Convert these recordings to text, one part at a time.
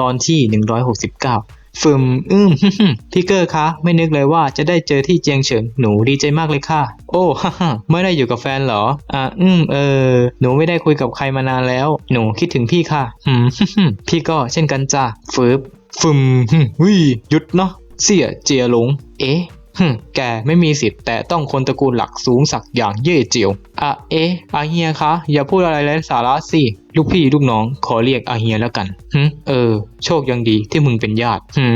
ตอนที่ 169ฟึมอืมพี่เกอร์คะ ไม่นึกเลยว่าจะได้เจอที่เจียงเฉิงหนูดีใจมากเลยค่ะ โอ้ฮ่าฮ่าไม่ได้อยู่กับแฟนเหรอ อ่าอืมเออ หนูไม่ได้คุยกับใครมานานแล้ว หนูคิดถึงพี่ค่ะหืมพี่ก็เช่นกันจ้ะฟืบฟึมฮึมวิหยุดเนาะเสียเจียหลง เอ๊ะฮึมแกไม่มีสิทธิ์แต่ต้องคนตระกูลหลักสูงสักอย่างเย่เจียว อะเอ๊ะอาเฮียคะ อย่าพูดอะไรไร้สาระสิ ลูกพี่ลูกน้องขอเรียกอาเฮียแล้วกันฮึเออ โชคยังดีที่มึงเป็นญาติฮึ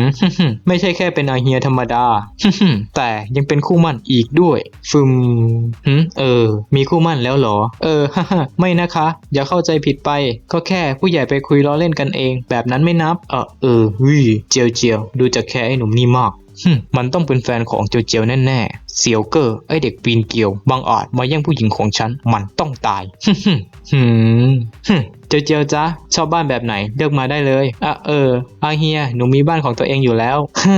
ไม่ใช่แค่เป็นอาเฮียธรรมดาฮึแต่ยังเป็นคู่มั่นอีกด้วยฟึมฮึเออ มีคู่มั่นแล้วเหรอ เออฮ่าไม่นะคะ อย่าเข้าใจผิดไป ก็แค่ผู้ใหญ่ไปคุยล้อเล่นกันเอง แบบนั้นไม่นับ เออเออวิเจียวเจียวดูจะแค่ไอ้หนุ่มนี่มาก มันต้องเป็นแฟนของเจียวเจียวแน่ๆเซียวเกอร์ไอเด็กปีนเกลียวบังอาจมาแย่งผู้หญิงของฉัน มันต้องตายฮึ่มฮึ่ม เจียวจ้าชอบบ้านแบบไหนเลือกมาได้เลยอะเอออาเฮียหนูมีบ้านของตัวเองอยู่แล้วฮึ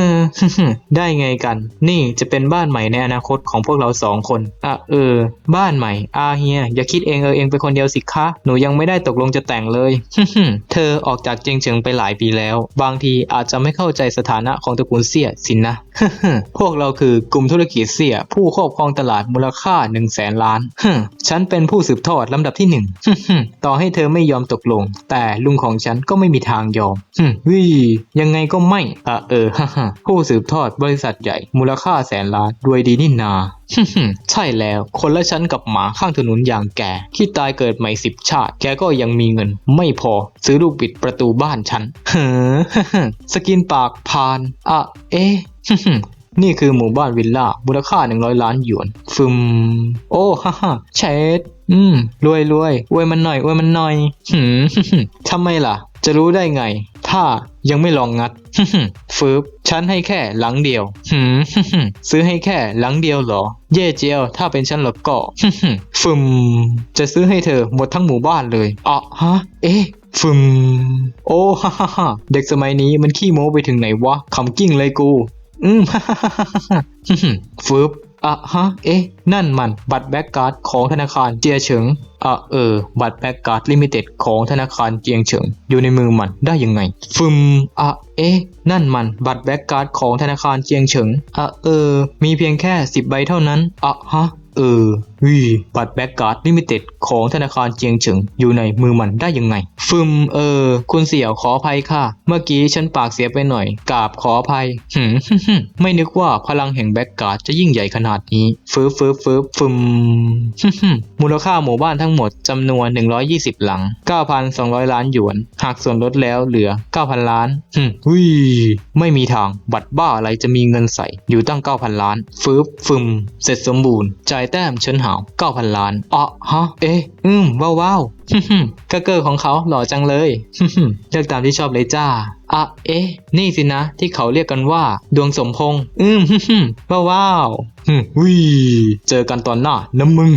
ฮึได้ไงกัน นี่จะเป็นบ้านใหม่ในอนาคตของพวกเราสองคนอะเออ บ้านใหม่อาเฮียอย่าคิดเองเออเองเป็นคนเดียวสิคะหนูยังไม่ได้ตกลงจะแต่งเลยฮึฮึเธอออกจากเจียงเฉิงไปหลายปีแล้ว บางทีอาจจะไม่เข้าใจสถานะของตระกูลเสี่ยสินนะ พวกเราคือกลุ่มธุรกิจเสี่ย ผู้ครอบครองตลาดมูลค่า1นึ่งแสนล้านฉันเป็นผู้สืบทอดลำดับที่หนึ่งต่อให้เธอไม่ยอมตกลง แต่ลุงของฉันก็ไม่มีทางยอมวิยังไงก็ไม่อะเออผู้สืบทอดบริษัทใหญ่ มูลค่าแสนล้านรวยดีนี่นาใช่แล้วคนละชั้นกับหมาข้างถนนอย่างแกที่ตายเกิดใหม่สิบชาติ แกก็ยังมีเงิน ไม่พอ ซื้อลูกบิดประตูบ้านฉันเฮ้อสกินปากพานอะเอ๊ นี่คือหมู่บ้านวิลล่ามูลค่า 100 ล้านหยวน ฟึม โอ้ฮ่าฮ่าเชดอืม รวยรวยอวยมันหน่อยอวยมันหน่อยหืมทำไมล่ะ จะรู้ได้ไง ถ้ายังไม่ลองงัดฟืบฉันให้แค่หลังเดียวหืมซื้อให้แค่หลังเดียวเหรอ เย่เจียว ถ้าเป็นฉันแล้วก็ฟึม จะซื้อให้เธอหมดทั้งหมู่บ้านเลยอะฮะ เอ๊ะฟึม โอ้ฮ่าฮ่าฮ่าเด็กสมัยนี้มันขี้โม้ไปถึงไหนวะขำกิ้งเลยกู อืมฮ่าฮ่าฮ่าฟืบอะฮะ เอ๊ะ นั่นมันบัตรแบ็กการ์ดของธนาคารเจียเฉิงอะเออ บัตรแบ็กการ์ดลิมิเต็ดของธนาคารเจียงเฉิง อยู่ในมือมันได้ยังไง ฟึมอะเอ๊ะ นั่นมันบัตรแบ็กการ์ดของธนาคารเจียงเฉิงอะเออ มีเพียงแค่สิบใบเท่านั้นอะฮะ เออวีบัตรแบ็กการ์ดลิมิเต็ดของธนาคารเจียงเฉิงอยู่ในมือมันได้ยังไง ฟึมเออ คุณเสี่ยวขออภัยค่ะ เมื่อกี้ฉันปากเสียไปหน่อยกราบขออภัยหืมไม่นึกว่าพลังแห่งแบ็กการ์ดจะยิ่งใหญ่ขนาดนี้ฟืบฟืบฟืบฟึมมูลค่าหมู่บ้านทั้งหมดจำนวน 120 หลัง 9,200 ล้านหยวนหากส่วนลดแล้วเหลือ 9,000 ล้านหึมวิไม่มีทางบัตรบ้าอะไรจะมีเงินใส่อยู่ตั้ง 9,000 ล้านฟืบฟึมเสร็จสมบูรณ์จ่ายแต้มเฉินหาว9,000 ล้านอ่อฮะ เอ๊ะ อืม ว้าวว้าวฮึ่มๆก็เกอร์ของเขาหล่อจังเลยฮึ่มเลือกตามที่ชอบเลยจ้าอะเอ๊ะ นี่สินะ ที่เขาเรียกกันว่า ดวงสมพงษ์อืมฮึ่มว้าวว้าวฮึ่มวิเจอกันตอนหน้าน้ำมึง